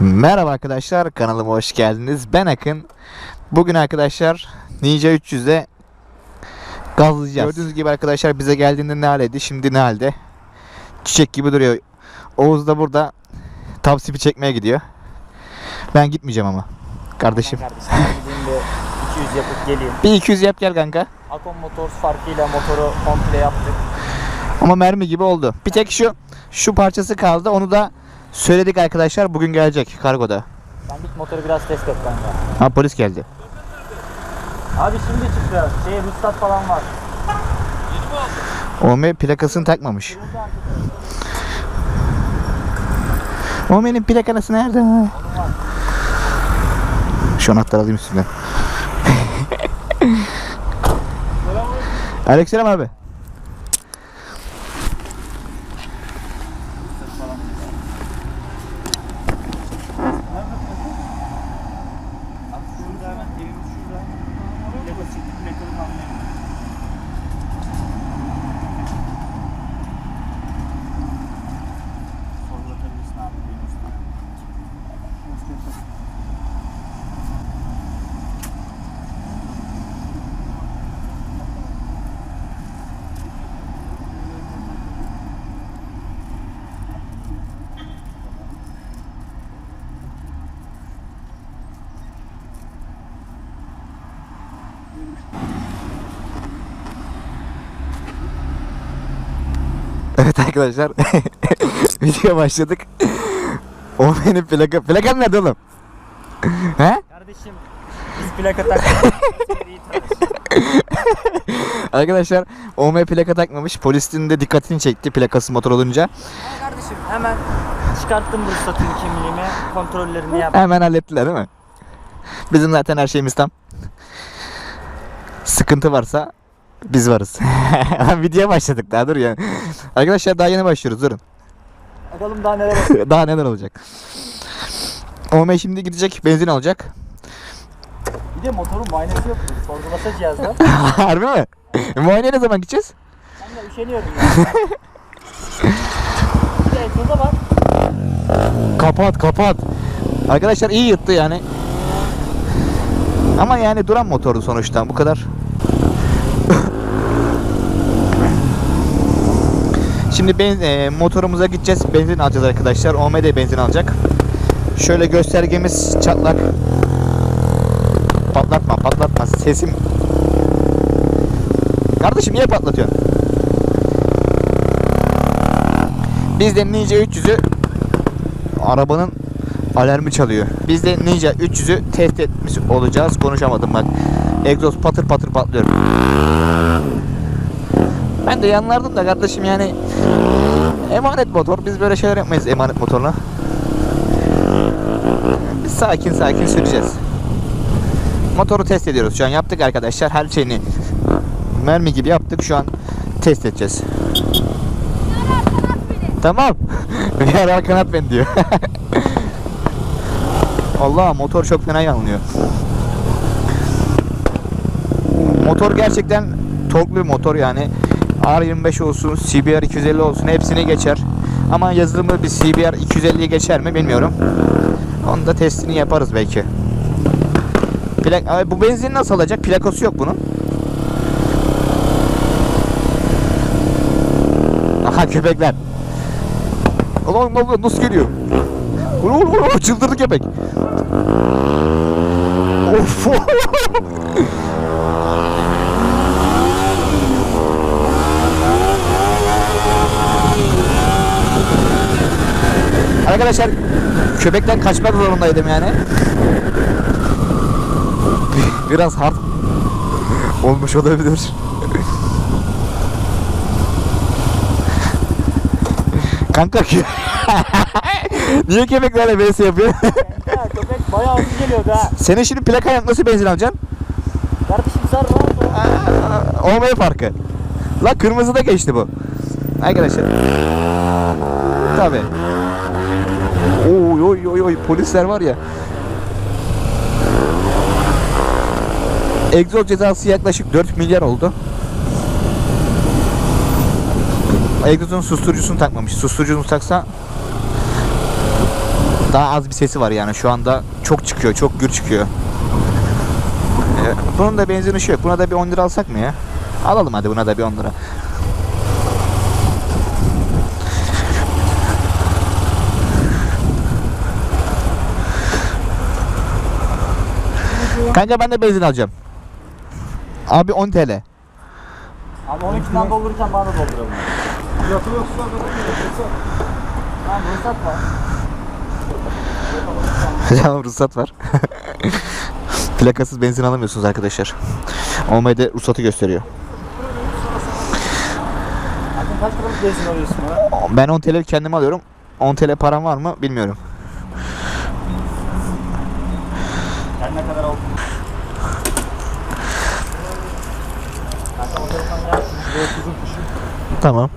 Merhaba arkadaşlar kanalıma hoş geldiniz. Ben Akın. Bugün arkadaşlar Ninja 300'de gazlayacağız. Gördüğünüz gibi arkadaşlar bize geldiğinde ne haldeydi şimdi ne halde. Çiçek gibi duruyor. Oğuz da burada speed çekmeye gidiyor. Ben gitmeyeceğim ama. Kardeşim. Kardeşim bir 200 yapıp geleyim. Bir 200 yap gel kanka. Akon Motors farkıyla motoru komple yaptık. Ama mermi gibi oldu. Bir tek şu şu parçası kaldı. Onu da söyledik arkadaşlar. Bugün gelecek kargoda. Ben git motoru biraz test et kanka. Ha polis geldi. Abi şimdi çıktı. Şey ruhsat falan var. Ome plakasını takmamış. Ome'nin plakası nerede? Şu anahtarı alayım üstünden. Aleykümselam abi. Evet arkadaşlar. Video başladık. Ome'nin plaka. Plakan nerede oğlum? He? Kardeşim biz plaka tanış. Arkadaşlar OM plaka takmamış. Polisin de dikkatini çekti plakası motor olunca. Ama kardeşim hemen çıkarttım ruhsatın kimliğimi. Kontrollerini yaptım. Hemen hallettiler değil mi? Bizim zaten her şeyimiz tam. Sıkıntı varsa biz varız. Videoya başladık daha dur ya. Arkadaşlar daha yeni başlıyoruz durun. Bakalım daha neler olacak. daha neler olacak. OM şimdi gidecek benzin alacak. Bir de motorun muayenesi yok. Sorgulasa cihazda. Harbi mi? Muayene ne zaman gideceğiz? Ben de üşeniyorum ya. bir de egzoza bak. Kapat kapat. Arkadaşlar iyi yırttı yani. Ama yani duran motoru sonuçta bu kadar. Şimdi ben, e, motorumuza gideceğiz. Benzin alacağız arkadaşlar. OM de benzin alacak. Şöyle göstergemiz çatlak. Patlatma patlatma sesim. Kardeşim niye patlatıyorsun? Biz de Ninja 300'ü arabanın alarmı çalıyor. Biz de Ninja 300'ü test etmiş olacağız. Konuşamadım bak. Egzoz patır patır patlıyor. Ben de yanlardım da kardeşim yani emanet motor. Biz böyle şeyler yapmayız emanet motorla. Biz sakin sakin süreceğiz. Motoru test ediyoruz şu an. Yaptık arkadaşlar. Her şeyini mermi gibi yaptık. Şu an test edeceğiz. Tamam. Bir ara kanat ben diyor. Allah motor çok fena yanlıyor. Motor gerçekten torklu bir motor yani. R25 olsun, CBR 250 olsun hepsini geçer. Ama yazılımı bir CBR 250'yi geçer mi bilmiyorum. Onu da testini yaparız belki. Plak Abi bu benzin nasıl alacak? Plakası yok bunun. Aha köpekler. Ulan ulan nasıl geliyor? Ulan ulan çıldırdı köpek. Of. Arkadaşlar köpekten kaçmak zorundaydım yani. Biraz hard olmuş olabilir. Kanka ki- Niye köpeklerle vs yapıyor? Ya köpek bayağı hızlı geliyordu ha. Senin şimdi plaka nasıl benzin alacaksın? Kardeşim sar rahat ol. Olmaya farkı. La kırmızı da geçti bu. Arkadaşlar. Tabi. Oy oy oy oy polisler var ya. Egzoz cezası yaklaşık 4 milyar oldu. Egzozun susturucusunu takmamış. Susturucusunu taksa Daha az bir sesi var yani şu anda çok çıkıyor, çok gür çıkıyor. Ee, bunun da benzin ışığı yok. Buna da bir 10 lira alsak mı ya? Alalım hadi buna da bir 10 lira. Kanka ben de benzin alacağım. Abi 10 TL. Abi 12'den doldururken bana da dolduralım. Fiyatı yok şu anda da fiyatı. Tamam ruhsat var. Canım ruhsat var. Plakasız benzin alamıyorsunuz arkadaşlar. Olmayı ruhsatı gösteriyor. Abi kaç liralık benzin alıyorsun bana? Ben 10 TL kendim alıyorum. 10 TL param var mı bilmiyorum. Yani ne kadar oldu? Kanka o taraftan gel. Şuraya kuzum kuşu. Tamam.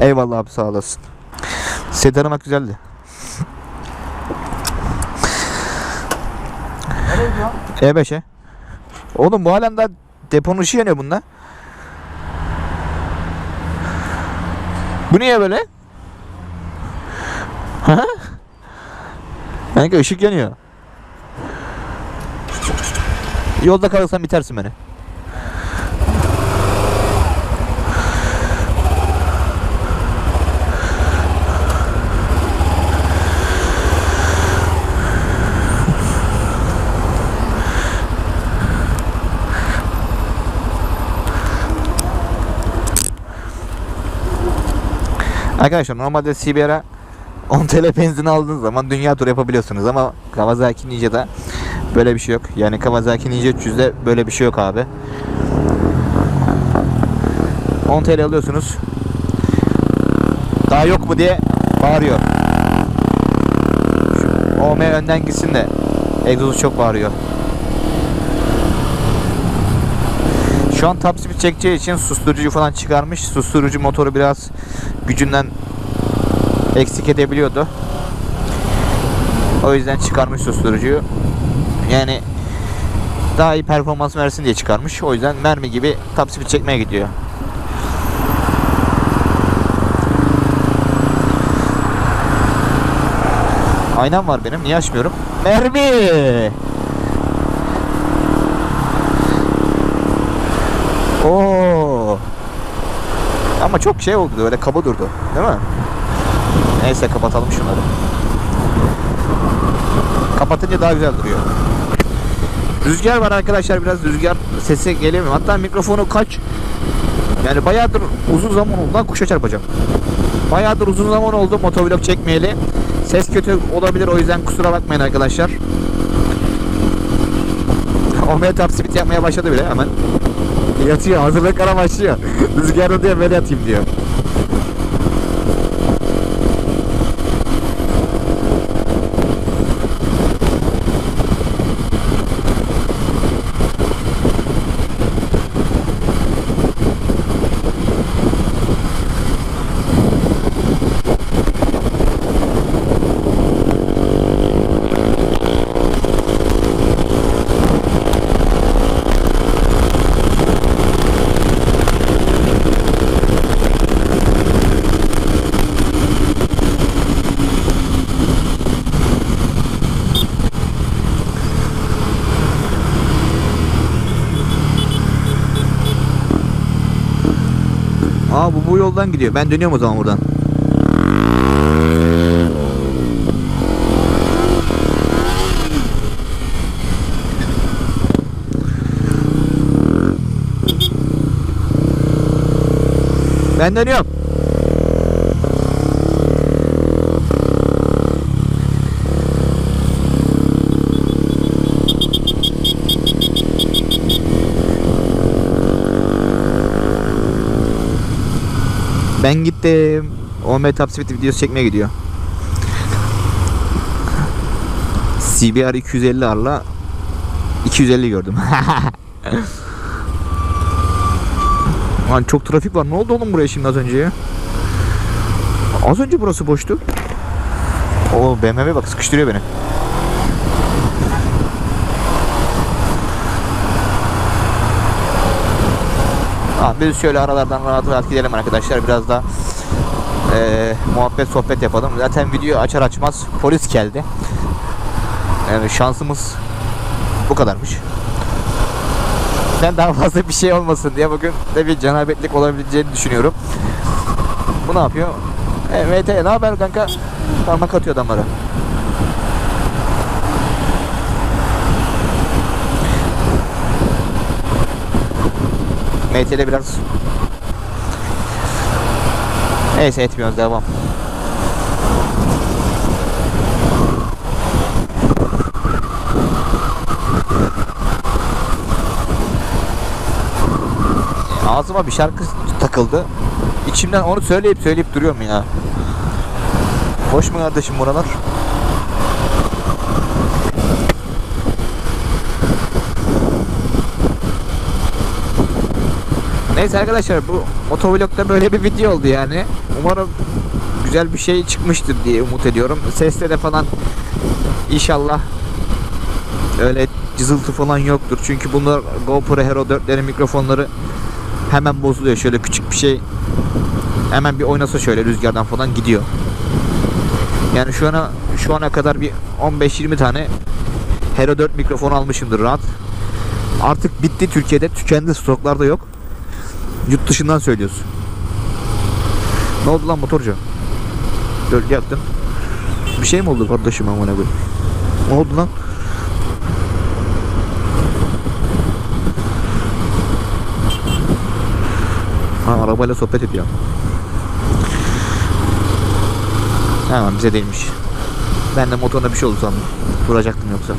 Eyvallah abi sağ olasın. Seni aramak güzeldi. Nereye gidiyorsun? E5'e. Oğlum bu halen daha deponun ışığı yanıyor bunda. Bu niye böyle? Ha? Kanka ışık yanıyor. Yolda kalırsan bitersin beni. Arkadaşlar normalde CBR'a 10 TL benzin aldığınız zaman dünya turu yapabiliyorsunuz ama Kawasaki Ninja'da böyle bir şey yok. Yani Kawasaki Ninja 300'de böyle bir şey yok abi. 10 TL alıyorsunuz. Daha yok mu diye bağırıyor. Şu OM önden gitsin de egzozu çok bağırıyor. Şu an top speed çekeceği için susturucu falan çıkarmış. Susturucu motoru biraz gücünden eksik edebiliyordu. O yüzden çıkarmış susturucuyu. Yani daha iyi performans versin diye çıkarmış. O yüzden mermi gibi top speed çekmeye gidiyor. Aynam var benim. Niye açmıyorum? Mermi! Oo. Ama çok şey oldu öyle kaba durdu. Değil mi? Neyse kapatalım şunları. Kapatınca daha güzel duruyor. Rüzgar var arkadaşlar biraz rüzgar sesi gelemiyor. Hatta mikrofonu kaç yani bayağıdır uzun zaman oldu lan kuşa çarpacağım. Bayağıdır uzun zaman oldu motovlog çekmeyeli. Ses kötü olabilir o yüzden kusura bakmayın arkadaşlar. Omega top speed yapmaya başladı bile hemen. Yatıyor hazırlıklara başlıyor. Rüzgarda diye böyle yatayım diyor. Aa bu bu yoldan gidiyor. Ben dönüyorum o zaman buradan. Ben dönüyorum. Ben gittim. OM Top Speed videosu çekmeye gidiyor. CBR 250 arla 250 gördüm. Lan çok trafik var. Ne oldu oğlum buraya şimdi az önce ya? Az önce burası boştu. O BMW bak sıkıştırıyor beni. Biz şöyle aralardan rahat rahat gidelim arkadaşlar. Biraz da Ee, muhabbet sohbet yapalım. Zaten video açar açmaz polis geldi. Yani şansımız bu kadarmış. Ben daha fazla bir şey olmasın diye bugün de bir cenabetlik olabileceğini düşünüyorum. Bu ne yapıyor? E, MT ne haber kanka? Parmak atıyor adamlara. MT'de biraz Neyse etmiyoruz devam. Ağzıma bir şarkı takıldı. İçimden onu söyleyip söyleyip duruyorum ya. Hoş mu kardeşim buralar? Neyse arkadaşlar bu motovlogda böyle bir video oldu yani. Umarım güzel bir şey çıkmıştır diye umut ediyorum. Seste de falan inşallah öyle cızıltı falan yoktur. Çünkü bunlar GoPro Hero 4'lerin mikrofonları hemen bozuluyor. Şöyle küçük bir şey hemen bir oynasa şöyle rüzgardan falan gidiyor. Yani şu ana şu ana kadar bir 15-20 tane Hero 4 mikrofon almışımdır rahat. Artık bitti Türkiye'de. Tükendi stoklarda yok. Yurt dışından söylüyorsun. Ne oldu lan motorcu? Gölge yaptın. Bir şey mi oldu kardeşim amına koyayım? Ne oldu lan? Ha arabayla sohbet ediyor. Tamam bize değilmiş. Ben de motoruna bir şey oldu sandım. Duracaktım yoksa.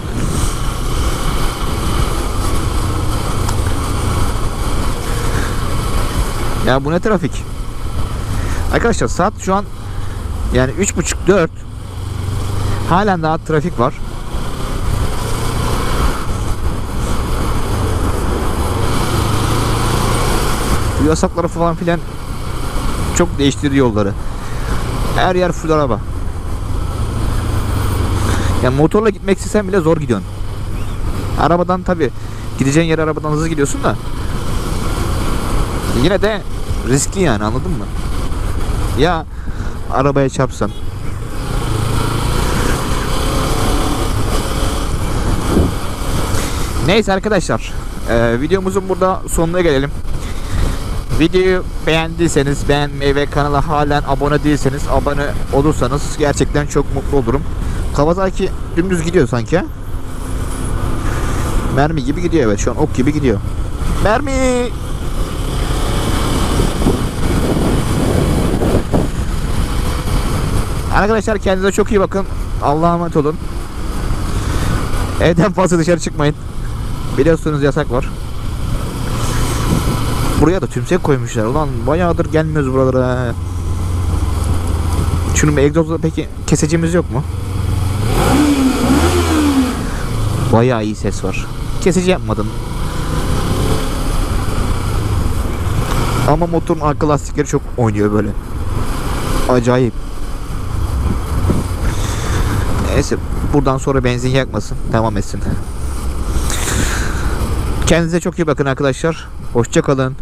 Ya bu ne trafik? Arkadaşlar saat şu an yani 3.30-4 Halen daha trafik var. Bu yasakları falan filan çok değiştirdi yolları. Her yer full araba. Yani motorla gitmek istesen bile zor gidiyorsun. Arabadan tabi gideceğin yere arabadan hızlı gidiyorsun da yine de riskli yani anladın mı? Ya arabaya çarpsan Neyse arkadaşlar e, videomuzun burada sonuna gelelim. Videoyu beğendiyseniz beğenmeyi ve kanala halen abone değilseniz abone olursanız gerçekten çok mutlu olurum. Kawasaki dümdüz gidiyor sanki. Mermi gibi gidiyor evet şu an ok gibi gidiyor. Mermi! Arkadaşlar kendinize çok iyi bakın. Allah'a emanet olun. Evden fazla dışarı çıkmayın. Biliyorsunuz yasak var. Buraya da tümsek koymuşlar. Ulan bayağıdır gelmiyoruz buralara. Şunun bir egzozla peki keseceğimiz yok mu? Bayağı iyi ses var. Kesici yapmadım. Ama motorun arka lastikleri çok oynuyor böyle. Acayip. Neyse buradan sonra benzin yakmasın. Devam etsin. Kendinize çok iyi bakın arkadaşlar. Hoşça kalın.